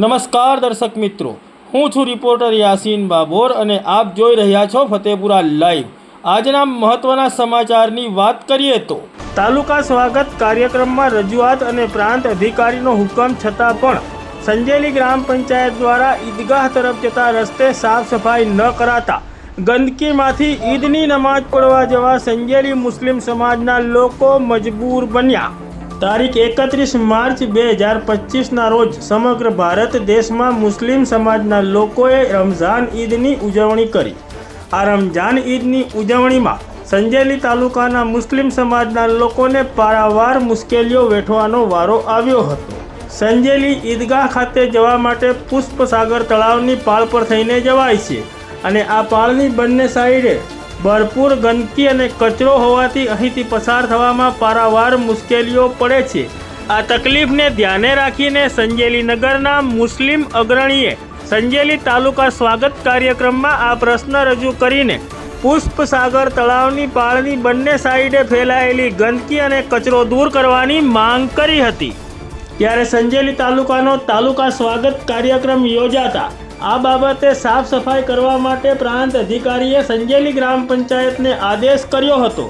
નમસ્કાર દર્શક મિત્રો. હું છું રિપોર્ટર યાસીન બાબોર અને આપ જોઈ રહ્યા છો ફતેપુરા લાઈવ. આજના મહત્વના સમાચારની વાત કરીએ તો તાલુકા સ્વાગત કાર્યક્રમમાં રજૂઆત અને પ્રાંત અધિકારીનો હુકમ છતાં પણ સંજેલી ગ્રામ પંચાયત દ્વારા ઈદગાહ તરફ જતા રસ્તે સાફ સફાઈ ન કરાતા ગંદકીમાંથી ઈદની નમાજ પડવા જવા સંજેલી મુસ્લિમ સમાજના લોકો મજબૂર બન્યા. તારીખ એકત્રીસ માર્ચ બે હજાર પચીસના રોજ સમગ્ર ભારત દેશમાં મુસ્લિમ સમાજના લોકોએ રમઝાન ઈદની ઉજવણી કરી. આ રમઝાન ઈદની ઉજવણીમાં સંજેલી તાલુકાના મુસ્લિમ સમાજના લોકોને પારાવાર મુશ્કેલીઓ વેઠવાનો વારો આવ્યો હતો. સંજેલી ઈદગાહ ખાતે જવા માટે પુષ્પસાગર તળાવની પાળ પર થઈને જવાય છે અને આ પાળની બંને સાઈડે ભરપૂર ગંદકી અને કચરો હોવાથી અહીંથી પસાર થવામાં પારાવાર મુશ્કેલીઓ પડે છે. આ તકલીફને ધ્યાને રાખીને સંજેલી નગરના મુસ્લિમ અગ્રણીએ સંજેલી તાલુકા સ્વાગત કાર્યક્રમમાં આ પ્રશ્ન રજૂ કરીને પુષ્પસાગર તળાવની પાળની બંને સાઈડે ફેલાયેલી ગંદકી અને કચરો દૂર કરવાની માંગ કરી હતી. ત્યારે સંજેલી તાલુકાનો તાલુકા સ્વાગત કાર્યક્રમ યોજાતા આ બાબતે સાફ સફાઈ કરવા માટે પ્રાંત અધિકારીએ સંજેલી ગ્રામ પંચાયતને આદેશ કર્યો હતો.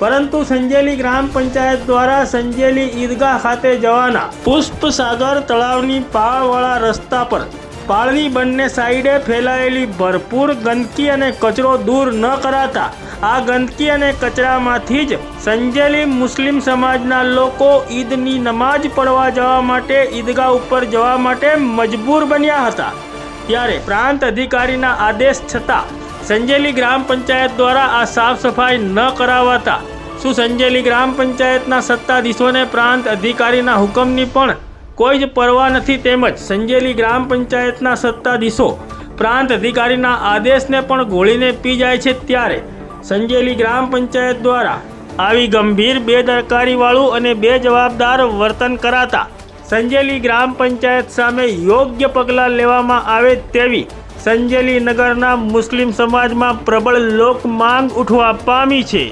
પરંતુ સંજેલી ગ્રામ પંચાયત દ્વારા સંજેલી ઈદગાહ ખાતે જવાના પુષ્પસાગર તળાવની પાળવાળા રસ્તા પર પાળની બંને સાઈડે ફેલાયેલી ભરપૂર ગંદકી અને કચરો દૂર ન કરાતા આ ગંદકી અને કચરામાંથી જ સંજેલી મુસ્લિમ સમાજના લોકો ઈદની નમાજ પડવા જવા માટે ઈદગાહ ઉપર જવા માટે મજબૂર બન્યા હતા. ત્યારે પ્રાંત અધિકારીના આદેશ છતાં સંજેલી ગ્રામ પંચાયત દ્વારા આ સાફ સફાઈ ન કરાવાતા. શું સંજેલી ગ્રામ પંચાયતના સત્તાધીશોને પ્રાંત અધિકારીના હુકમની પણ કોઈ જ પરવા નથી તેમજ સંજેલી ગ્રામ પંચાયતના સત્તાધીશો પ્રાંત અધિકારીના આદેશને પણ ગોળીને પી જાય છે ત્યારે સંજેલી ગ્રામ પંચાયત દ્વારા આવી ગંભીર બેદરકારીવાળું અને બેજવાબદાર વર્તન કરાતા સંજેલી ગ્રામ પંચાયત સામે યોગ્ય પગલાં લેવામાં આવે તેવી સંજેલી નગરના મુસ્લિમ સમાજમાં પ્રબળ લોક માંગ ઉઠવા પામી છે.